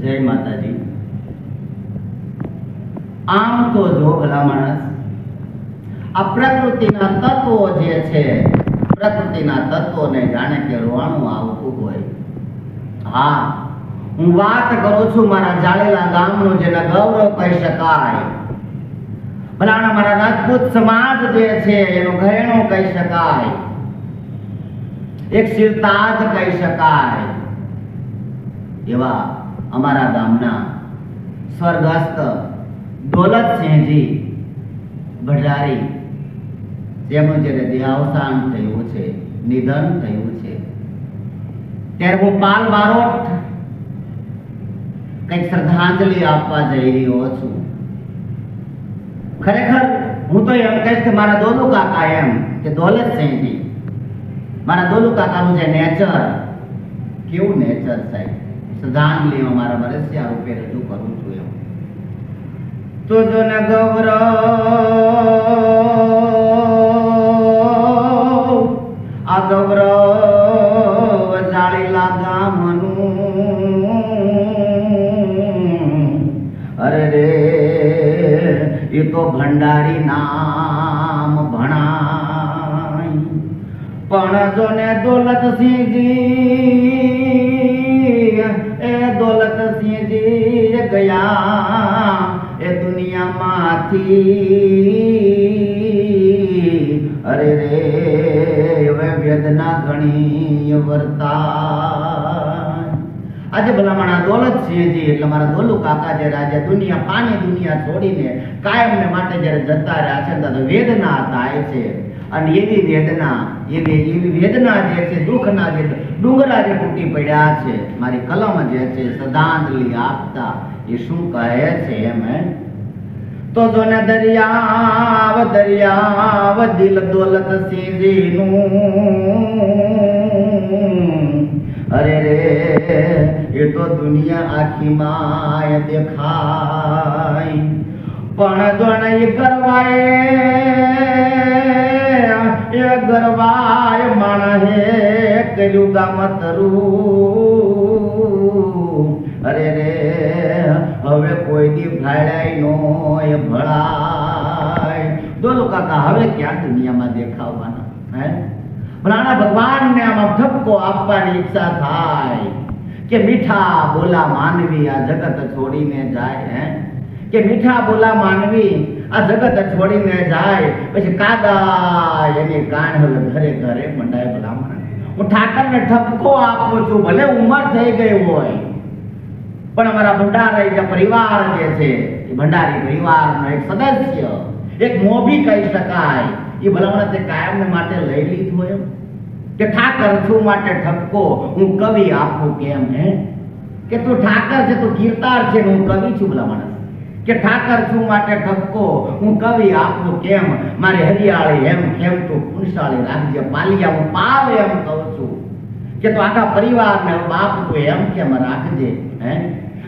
જય માતાજી. આમ તો જો ભલા માણસ, આ પ્રકૃતિના તત્વો જે છે, પ્રકૃતિના તત્વોને જાણે કે રોવાનું આવતું હોય. હા, હું વાત કરું છું મારા જાળેલા ગામનું જેને ગૌરવ કહી શકાય. ભલાણા, મારા રાજપૂત સમાજ જે છે, એનું ઘરેણું કહી શકાય. એક શિરતાજ કહી શકાય. એવા અમારા ગામના સ્વર્ગસ્થ દોલતસિંહજી ભંડારી, જેમનું જ્યારે દેહાવસાન થયું છે, નિધન થયું છે, ત્યારે હું પાલ બારોટ કંઈક શ્રદ્ધાંજલિ આપવા જઈ રહ્યો છું. ખરેખર હું તો એમ કહીશ કે મારા દોલુ કાકા એમ કે દોલતસિંહજી મારા દોલુ કાકાનું જે નેચર કેવું નેચર સાહેબ? શ્રદ્ધાંજલિમાં અમારા વરસ્યા રૂપે રજૂ કરું છું એમ. તો જો ને ગૌરવ, આ ગૌરવ જાળીલા ગામનું. અરે રે, એ તો ભંડારી નામ ભણાય. પણ જોને દોલતસિંહજી એ દોલતસિંહજી ગયા એ દુનિયામાંથી. અરે રે, હવે વેદના ઘણી વર્તા આજે ભલામણા દોલતસિંહજી એટલે મારા દોલુ કાકા જે રાજા દુનિયા, પાણી દુનિયા છોડીને કાયમને માટે જ્યારે જતા રહ્યા છે તો વેદના થાય છે. અને એવી વેદના એવી એવી વેદના જે છે, દુઃખના જે ડુંગરા જે તૂટી પડ્યા છે, મારી કલમ જે છે, શ્રદ્ધાંજલિ આપતા, એ શું કહે છે એમ? તો જો ને દરિયાવ દરિયાવ, દિલ દોલત સિંહજીનું અરે રે, એ તો દુનિયા આખી માય દેખાય. પણ જો ને ગરવાય માણહે કર્યું ગામ અરે રે, હવે કોઈ દી ભાડાય નો એ ભળાય. બોલો કાકા, હવે ક્યાં દુનિયામાં દેખાવાના, હે? ભલાણા ભગવાનને આમાં ઠપકો આપવાની ઈચ્છા થાય કે મીઠા બોલા માનવી આ જગત છોડીને જાય, હે? કે મીઠા બોલા માનવી આ જગત છોડીને જાય, પછી કાદા એની કાણ હવે ઘરે ઘરે મંડાય ભલામણ. હું ઠાકરને ઠપકો આપું છું, ભલે ઉંમર થઈ ગઈ હોય, પણ અમારા ભંડારી જે પરિવાર જે છે, એ ભંડારી પરિવારનો એક સદસ્ય, એક મોભી કહી શકાય, એ ભલામણ તે કાયમને માટે લઈ લીધું એમ. કે ઠાકર છું માટે ઠપકો, હું કવિ આપું કેમ હે? કે તું ઠાકર છે, તું કીર્તાર છે, હું કવિ છું ભલામણ. કે ઠાકર છું માટે ઠપકો હું કવિ આપું કેમ? મારી હરિયાળી એમ કેમ તું પુનશાળી રાખજે, પાલિયા હું પાવ એમ કહું છું. કે તું આખા પરિવારને બાપ તું એમ કેમ રાખજે, હે?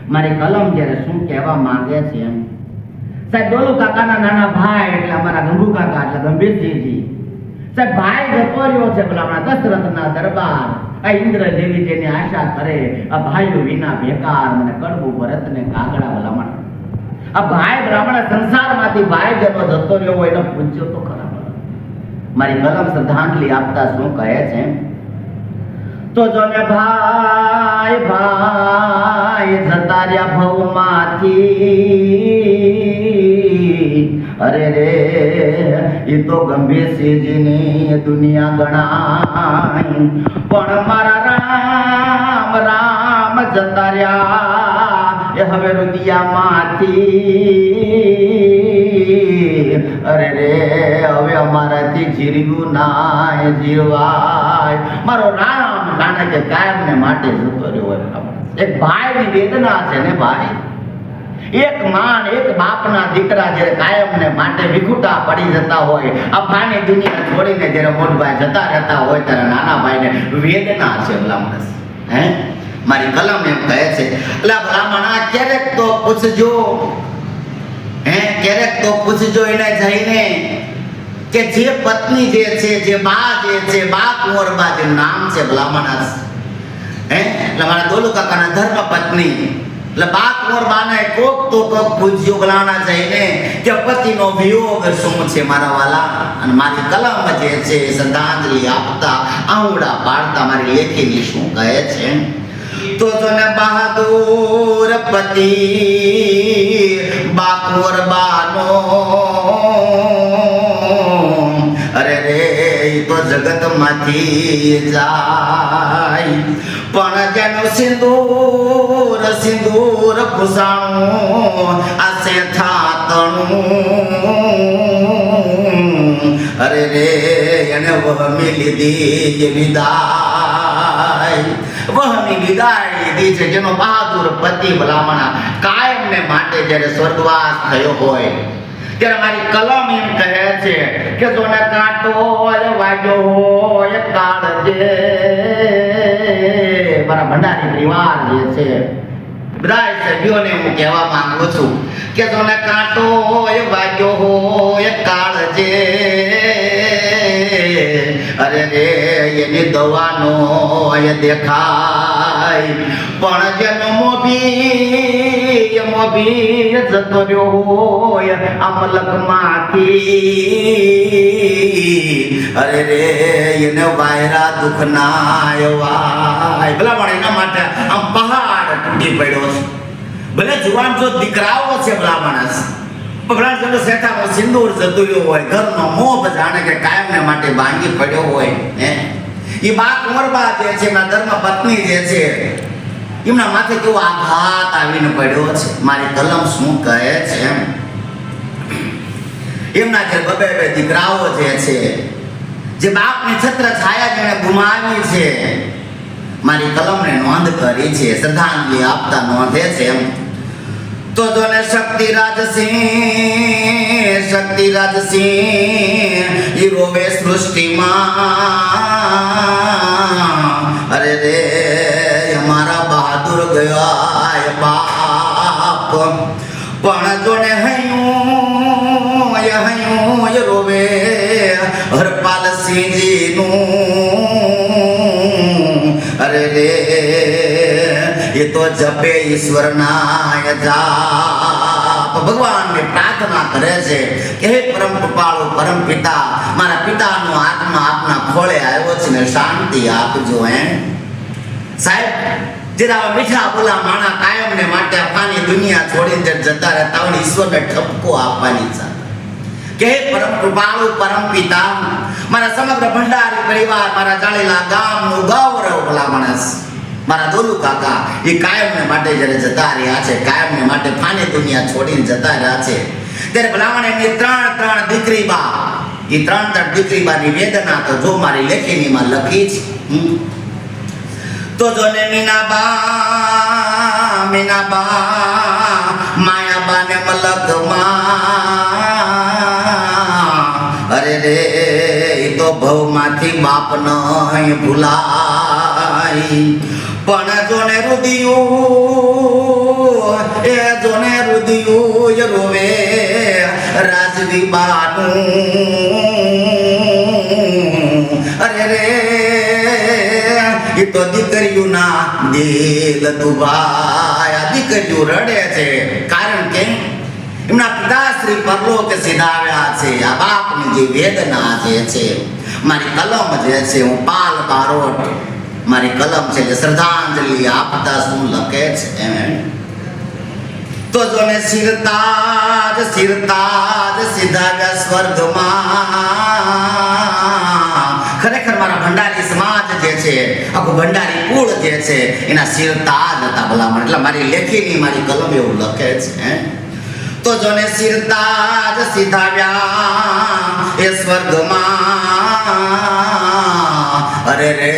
મારી કલમ જ્યારે શું કહેવા માંગે છે એમ? સાહેબ, ડોલુ કાકાના નાના ભાઈ એટલે અમારા ગંભુ કાકા એટલે ગંભીરજીજી સાહેબ, ભાઈ જતો રહ્યો છે પેલા આપણા દશરથના દરબાર, આ ઇન્દ્ર જેવી જેની આશા કરે, આ ભાઈઓ વિના બેકાર મને કડવું ભરતને કાગડા ભલામણ આ ભાઈ બ્રાહ્મણ સંસારમાંથી ભાઈ જેનો જતો રહ્યો હોય એનો પૂછ્યો તો ખરા મારી કલમ શ્રદ્ધાંજલિ આપતા શું કહે છે? તો જો ને ભાઈ ભાઈ જતા રહ્યા ભવમાંથી. અરે રે, એ તો ગંભીર સિંહજીની દુનિયા ગણાય. પણ મારા રામ રામ જતા રહ્યા રુદિયામાંથી અરે રે હવે અમારાથી જીરવું નાય જીવાય. મારો રામ જાણે કે કાયમને માટે જતો રહ્યો હોય એક ભાઈની વેદના છે ને ભાઈ? એક માન એક બાપના દીકરા જ્યારે કાયમને માટે વિખુટા પડી જતા હોય આ ભાની દુનિયા છોડીને જ્યારે મોટભાઈ જતા રહેતા હોય ત્યારે નાના ભાઈને વેદના છે ભલામણ હે? મારી કલમ એમ કહે છે. એટલે બ્રાહ્મણા ક્યારેક તો પૂછજો, હે, ક્યારેક તો પૂછજો એને જઈને કે જે પત્ની જે છે, જે બા જે છે બા કુંવરબા જે નામ છે બ્રાહ્મણા હે, એટલે મારા દોલુ કાકાના ધર્મ પત્ની, એટલે બા કુંવરબાને કોક તો કોક પૂછજો બ્રાહ્મણા જઈને કે પતિનો વિયોગ શું છે મારા વાલા? અને મારી કલમ જે છે શ્રદ્ધાંજલિ આપતા, આંગળા પાડતા મારી લેખીની શું કહે છે? તો તને બહાદુર પતિ, બાકુર બાનો. અરે રે તો જગતમાંથી જાય. પણ જેનું સિંદૂર સિંદૂર ભૂસાણું, આ થાતણું અરે રે, એને વહમી લીધી વિદાય વહમી વિદાય લીધી છે, જેનો બહાદુર પતિ ભલામણા કાયમને માટે જ્યારે સ્વર્ગવાસ થયો હોય, ત્યારે મારી કલમ એમ કહે છે કે જોને કાંટો વાગ્યો હોય કાળજે મારા ભંડારી પરિવાર જે છે બધા સભ્યોને હું કહેવા માંગુ છું કે જોને કાંટો વાગ્યો હોય, કાળ જે. અરે રે, એની દવાનો એ દેખાય. પણ જેનો મોભી મોભી જતો રહ્યો હોય આ મલકમાંથી અરે રે, એને વાયરા દુઃખ ના વાય. ભલા પણ એના માટે આમ પહાડ તૂટી પડ્યો છે. ભલે જુવાન જો દીકરાઓ છે ભલા માણસ ભલા જો શેઠામાં સિંદૂર જતું હોય, ઘરનો મોહ જાણે કે કાયમને માટે ભાંગી પડ્યો હોય, હે? એ બા કુંવરબા જે છે, એમના ધર્મ પત્ની જે છે, એમના માથે કેવો આઘાત આવીને પડ્યો છે. મારી કલમ શું કહે છે એમ? એમના જે બબે બે દીકરાઓ જે છે, જે બાપની છત્ર છાયા જેણે ગુમાવી છે, મારી કલમને નોંધ કરી છે, શ્રદ્ધાંજલિ આપતા નોંધે છે એમ. તો જોને શક્તિરાજ સિંહ શક્તિરાજ સિંહ, ઈ રોવે સૃષ્ટિમાં. અરે રે, અમારા બહાદુર ગયા બાપ. પણ જોને હૈયું, એ હૈયું ય રોવે હરપાલસિંહજીનું અરે રે એ તો જપે ઈશ્વરના જાપ ભગવાનને પ્રાર્થના કરે છે કે હે પરમ કૃપાળુ, પરમ પિતા, મારા પિતાનો આત્મા આપના ખોળે આવ્યો છે ને શાંતિ આપજો હે સાહેબ જેના મીઠા બોલા માણા કાયમને માટે અફાની દુનિયા છોડીને જતા રહેતા હોય ને ઈશ્વરને ઠપકો આપવાની છે. કે પરમ કૃપાળુ, પરમ પિતા, મારા સમગ્ર ભંડારી પરિવાર, મારા જાળેલા ગામનું ગૌરવ ભલા માણસ. મારા દોલુ કાકા, એ કાયમને માટે જ્યારે જતા રહ્યા છે, કાયમને માટે ફાની દુનિયા છોડીને જતા રહ્યા છે. ત્યારે ભલામણ એમની ત્રણ ત્રણ દીકરી બા. એ ત્રણ ત્રણ દીકરી બાની વેદના તો જો મારી લેખીનીમાં લખી છે. તો જો ને મીનાબા મીનાબા માયાબા ને મલકમાં. અરે રે તો ભવમાંથી બાપ નહીં ભૂલાય પણ જોને રુદિયું, એ જોને રુદિયું રોવે રાજવી બાનું. અરે રે એ તો દીકરીઓના દિલ દુભાયા દીકરીઓ રડે છે. કારણ કે એમના પિતાશ્રી પરલોક સીધાવ્યા છે. આ બાપની જે વેદના જે છે, મારી કલમ જે છે, હું પાલ બારોટ મારી કલમ છે જે શ્રદ્ધાંજલિ આપતા શું લખે છે એમ તો જોને સિરતાજ સિરતાજ સીધા સ્વર્ગમાં. ખરેખર મારા ભંડારી સમાજ જે છે, આખું ભંડારી કુળ જે છે, એના સિરતાજ હતા ભલામણ. એટલે મારી લેખીની મારી કલમ એવું લખે છે? તો જોને સિરતાજ સીધાવ્યા એ સ્વર્ગમાં. અરે રે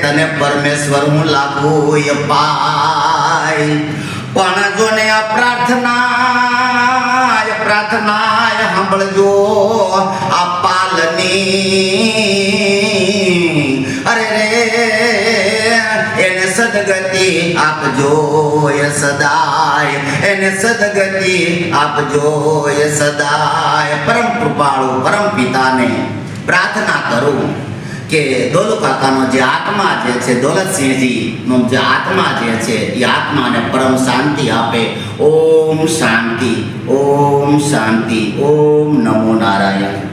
તને પરમેશ્વર હું લાગુ એ પાય પણ જોને આ પ્રાર્થના એ પ્રાર્થના એ સાંભળજો આ પાલની અરે રે એને સદગતિ આપજો એ સદાય એને સદગતિ આપજો એ સદાય પરમ કૃપાળુ પરમ પિતાને પ્રાર્થના કરું કે દોલુ કાકાનો જે આત્મા જે છે દોલતસિંહજીનો જે આત્મા જે છે, એ આત્માને પરમ શાંતિ આપે. ઓમ શાંતિ ઓમ શાંતિ, ઓમ નમો નારાયણ.